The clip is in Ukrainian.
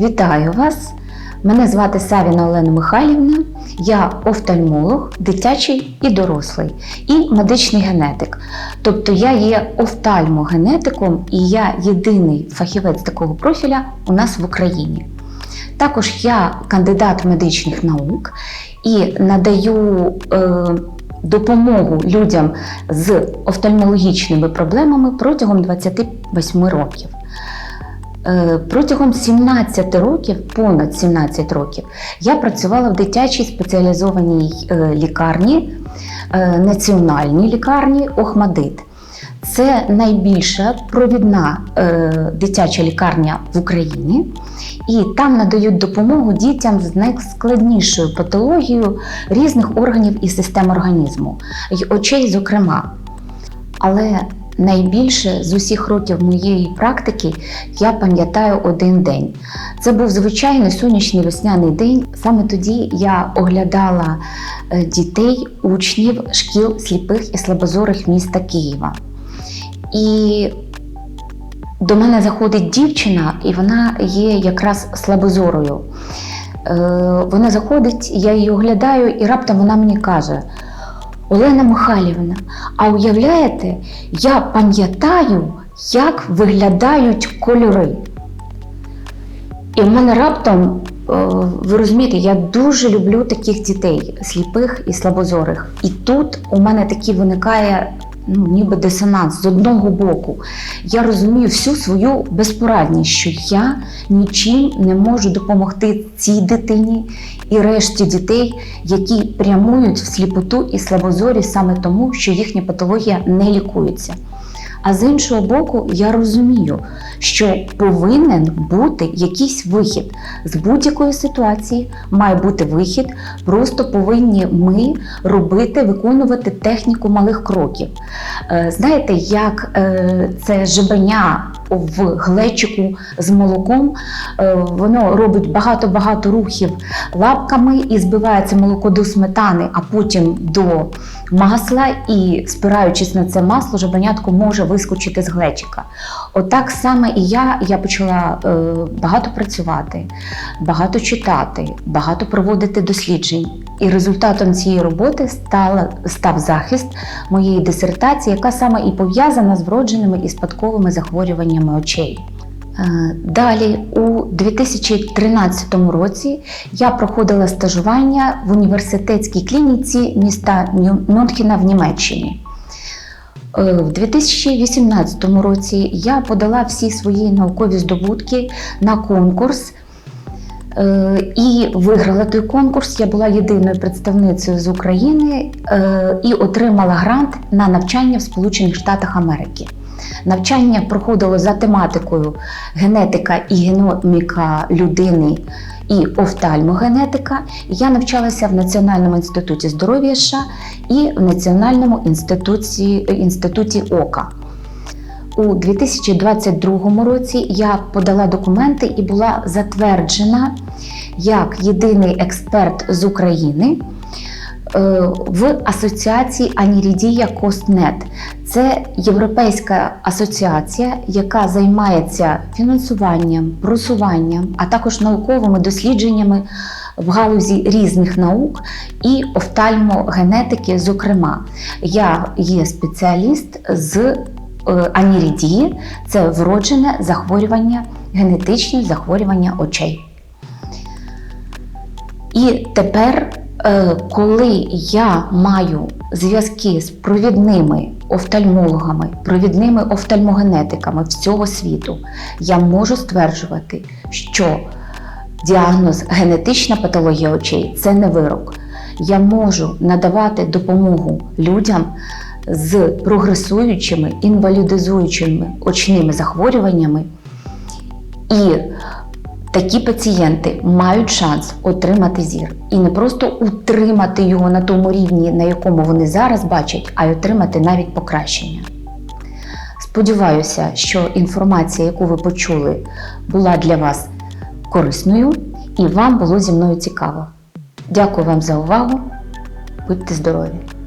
Вітаю вас! Мене звати Савіна Олена Михайлівна. Я офтальмолог, дитячий і дорослий, і медичний генетик. Тобто я є офтальмогенетиком і я єдиний фахівець такого профіля у нас в Україні. Також я кандидат медичних наук і надаю е, допомогу людям з офтальмологічними проблемами протягом 28 років. Е, Протягом 17 років, понад 17 років, я працювала в дитячій спеціалізованій е, лікарні, е, національній лікарні Охмадит. Це найбільша провідна дитяча лікарня в Україні, і там надають допомогу дітям з найскладнішою патологією різних органів і систем організму, й очей, зокрема. Але найбільше з усіх років моєї практики я пам'ятаю один день. Це був звичайний сонячний весняний день. Саме тоді я оглядала е, дітей, учнів шкіл сліпих і слабозорих міста Києва. І до мене заходить дівчина, і вона є якраз слабозорою. Е, Вона заходить, я її оглядаю, і раптом вона мені каже: Олена Михайлівна, а уявляєте, я пам'ятаю, як виглядають кольори. І в мене раптом, е, ви розумієте, я дуже люблю таких дітей, сліпих і слабозорих. І тут у мене такий виникає ну, ніби дисонанс з одного боку. Я розумію всю свою безпорадність, що я нічим не можу допомогти цій дитині і решті дітей, які прямують в сліпоту і слабозорі саме тому, що їхня патологія не лікується. А з іншого боку, я розумію, що повинен бути якийсь вихід з будь-якої ситуації, має бути вихід. Просто повинні ми робити, виконувати техніку малих кроків. Е, Знаєте, як е, це жебеня в глечику з молоком, е, воно робить багато-багато рухів лапками і збивається молоко до сметани, а потім до масла, і спираючись на це масло, жабенятко може вискочити з глечика. Отак саме і я, я почала е, багато працювати, багато читати, багато проводити досліджень. І результатом цієї роботи стала, став захист моєї дисертації, яка саме і пов'язана з вродженими і спадковими захворюваннями очей. Е, Далі, у 2013 році, я проходила стажування в університетській клініці міста Мюнхена в Німеччині. Е, В 2018 році я подала всі свої наукові здобутки на конкурс е, і виграла той конкурс. Я була єдиною представницею з України і отримала грант на навчання в Сполучених Штатах Америки. Навчання проходило за тематикою генетика і геноміка людини і офтальмогенетика. Я навчалася в Національному інституті здоров'я США і в Національному інституті, інституті ока. У 2022 році я подала документи і була затверджена як єдиний експерт з України в асоціації Анірідія Костнет. Це європейська асоціація, яка займається фінансуванням, просуванням, а також науковими дослідженнями в галузі різних наук і офтальмогенетики. Зокрема, я є спеціаліст з е, анірідії, це вроджене захворювання, генетичні захворювання очей. І тепер, е, коли я маю зв'язки з провідними офтальмологами, провідними офтальмогенетиками всього світу, я можу стверджувати, що діагноз генетична патологія очей це не вирок. Я можу надавати допомогу людям з прогресуючими інвалідизуючими очними захворюваннями. І такі пацієнти мають шанс отримати зір. І не просто утримати його на тому рівні, на якому вони зараз бачать, а й отримати навіть покращення. Сподіваюся, що інформація, яку ви почули, була для вас корисною і вам було зі мною цікаво. Дякую вам за увагу. Будьте здорові!